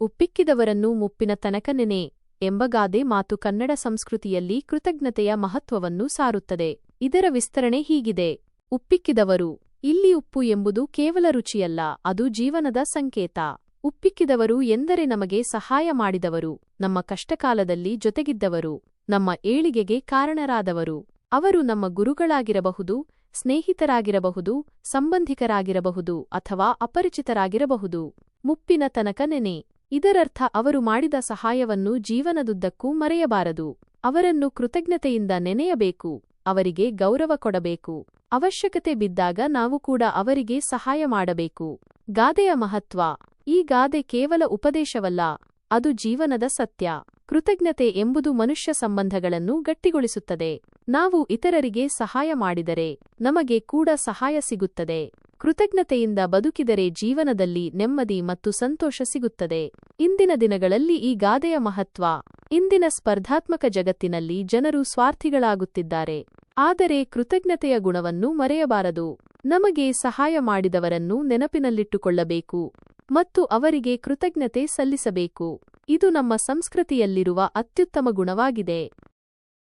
ಉಪ್ಪಿಕ್ಕಿದವರನ್ನು ಮುಪ್ಪಿನ ತನಕ ನೆನೆ ಎಂಬ ಗಾದೆ ಮಾತು ಕನ್ನಡ ಸಂಸ್ಕೃತಿಯಲ್ಲಿ ಕೃತಜ್ಞತೆಯ ಮಹತ್ವವನ್ನು ಸಾರುತ್ತದೆ. ಇದರ ವಿಸ್ತರಣೆ ಹೀಗಿದೆ. ಉಪ್ಪಿಕ್ಕಿದವರು, ಇಲ್ಲಿ ಉಪ್ಪು ಎಂಬುದು ಕೇವಲ ರುಚಿಯಲ್ಲ, ಅದು ಜೀವನದ ಸಂಕೇತ. ಉಪ್ಪಿಕ್ಕಿದವರು ಎಂದರೆ ನಮಗೆ ಸಹಾಯ ಮಾಡಿದವರು, ನಮ್ಮ ಕಷ್ಟಕಾಲದಲ್ಲಿ ಜೊತೆಗಿದ್ದವರು, ನಮ್ಮ ಏಳಿಗೆಗೆ ಕಾರಣರಾದವರು. ಅವರು ನಮ್ಮ ಗುರುಗಳಾಗಿರಬಹುದು, ಸ್ನೇಹಿತರಾಗಿರಬಹುದು, ಸಂಬಂಧಿಕರಾಗಿರಬಹುದು ಅಥವಾ ಅಪರಿಚಿತರಾಗಿರಬಹುದು. ಮುಪ್ಪಿನ ತನಕ ನೆನೆ. ಇದರರ್ಥ ಅವರು ಮಾಡಿದ ಸಹಾಯವನ್ನು ಜೀವನದುದ್ದಕ್ಕೂ ಮರೆಯಬಾರದು. ಅವರನ್ನು ಕೃತಜ್ಞತೆಯಿಂದ ನೆನೆಯಬೇಕು. ಅವರಿಗೆ ಗೌರವ ಕೊಡಬೇಕು. ಅವಶ್ಯಕತೆ ಬಿದ್ದಾಗ ನಾವು ಕೂಡ ಅವರಿಗೆ ಸಹಾಯ ಮಾಡಬೇಕು. ಗಾದೆಯ ಮಹತ್ವ. ಈ ಗಾದೆ ಕೇವಲ ಉಪದೇಶವಲ್ಲ, ಅದು ಜೀವನದ ಸತ್ಯ. ಕೃತಜ್ಞತೆ ಎಂಬುದು ಮನುಷ್ಯ ಸಂಬಂಧಗಳನ್ನು ಗಟ್ಟಿಗೊಳಿಸುತ್ತದೆ. ನಾವು ಇತರರಿಗೆ ಸಹಾಯ ಮಾಡಿದರೆ ನಮಗೆ ಕೂಡ ಸಹಾಯ ಸಿಗುತ್ತದೆ. ಕೃತಜ್ಞತೆಯಿಂದ ಬದುಕಿದರೆ ಜೀವನದಲ್ಲಿ ನೆಮ್ಮದಿ ಮತ್ತು ಸಂತೋಷ ಸಿಗುತ್ತದೆ. ಇಂದಿನ ದಿನಗಳಲ್ಲಿ ಈ ಗಾದೆಯ ಮಹತ್ವ, ಇಂದಿನ ಸ್ಪರ್ಧಾತ್ಮಕ ಜಗತ್ತಿನಲ್ಲಿ ಜನರು ಸ್ವಾರ್ಥಿಗಳಾಗುತ್ತಿದ್ದಾರೆ. ಆದರೆ ಕೃತಜ್ಞತೆಯ ಗುಣವನ್ನು ಮರೆಯಬಾರದು. ನಮಗೆ ಸಹಾಯ ಮಾಡಿದವರನ್ನು ನೆನಪಿನಲ್ಲಿಟ್ಟುಕೊಳ್ಳಬೇಕು ಮತ್ತು ಅವರಿಗೆ ಕೃತಜ್ಞತೆ ಸಲ್ಲಿಸಬೇಕು. ಇದು ನಮ್ಮ ಸಂಸ್ಕೃತಿಯಲ್ಲಿರುವ ಅತ್ಯುತ್ತಮ ಗುಣವಾಗಿದೆ.